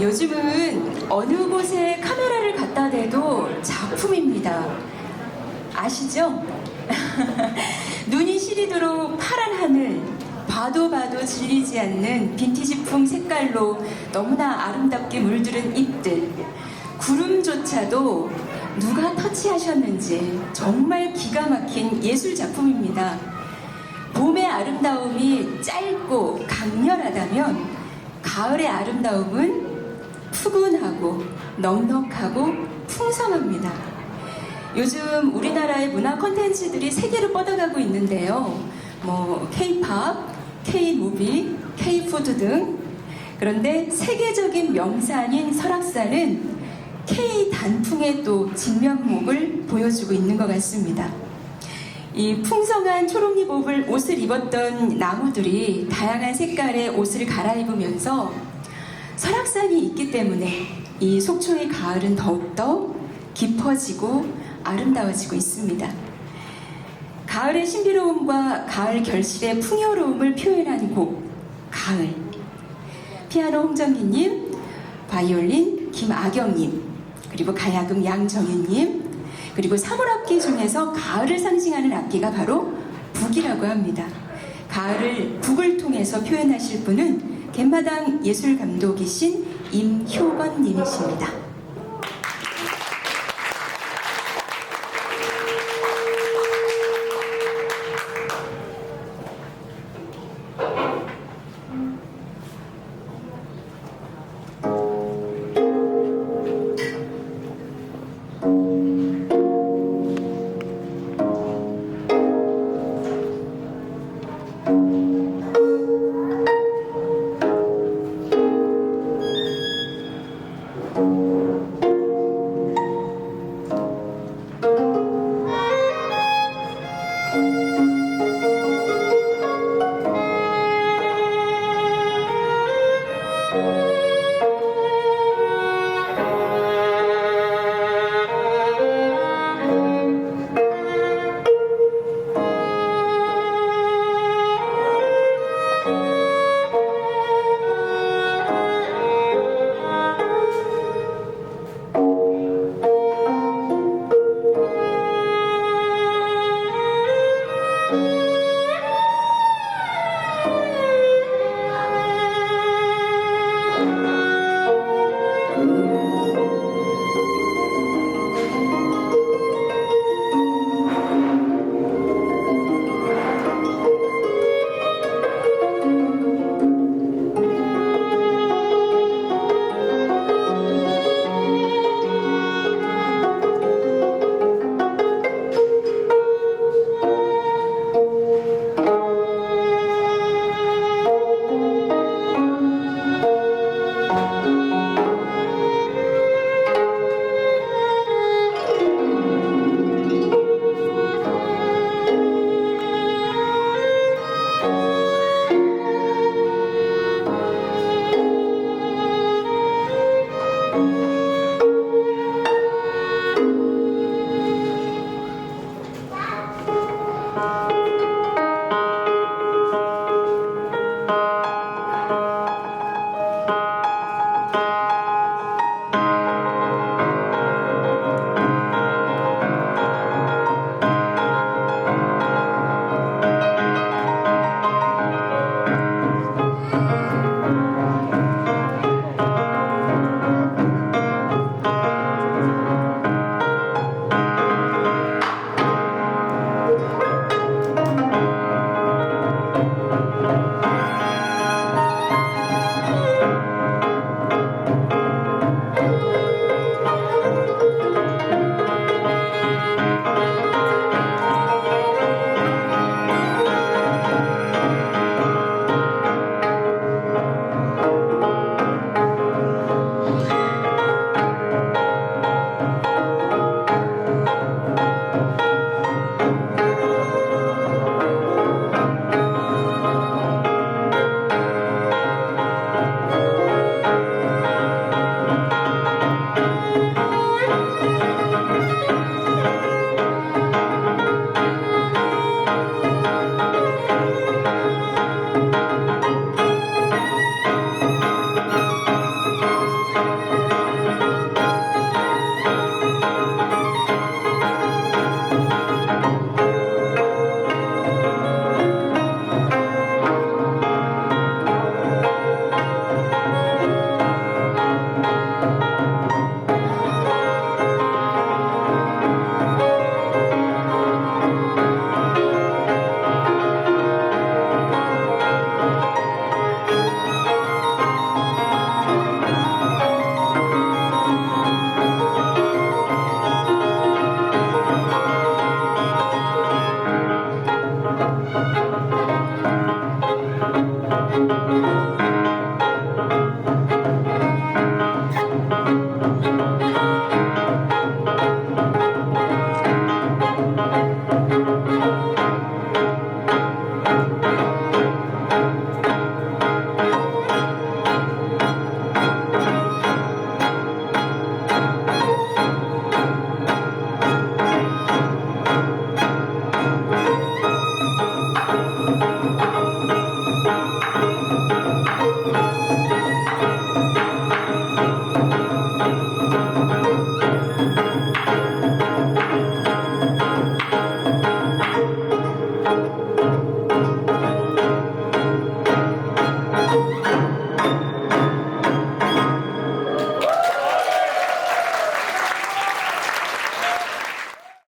요즘은 어느 곳에 카메라를 갖다 대도 작품입니다. 아시죠? 눈이 시리도록 파란 하늘, 봐도 봐도 질리지 않는 빈티지풍 색깔로 너무나 아름답게 물들은 잎들, 구름조차도 누가 터치하셨는지 정말 기가 막힌 예술 작품입니다. 봄의 아름다움이 짧고 강렬하다면 가을의 아름다움은 푸근하고 넉넉하고 풍성합니다. 요즘 우리나라의 문화 콘텐츠들이 세계로 뻗어가고 있는데요. 뭐 K-팝, K-무비, K-푸드 등 그런데 세계적인 명산인 설악산은 K 단풍의 또 진면목을 보여주고 있는 것 같습니다. 이 풍성한 초록잎 옷을, 옷을 입었던 나무들이 다양한 색깔의 옷을 갈아입으면서 설악산이 있기 때문에 이 속초의 가을은 더욱더 깊어지고 아름다워지고 있습니다. 가을의 신비로움과 가을 결실의 풍요로움을 표현한 곡 가을 피아노 홍정기님 바이올린 김아경님 그리고 가야금 양정윤님 그리고 사물악기 중에서 가을을 상징하는 악기가 바로 북이라고 합니다. 가을을 북을 통해서 표현하실 분은 갯마당 예술감독이신 임효건님이십니다.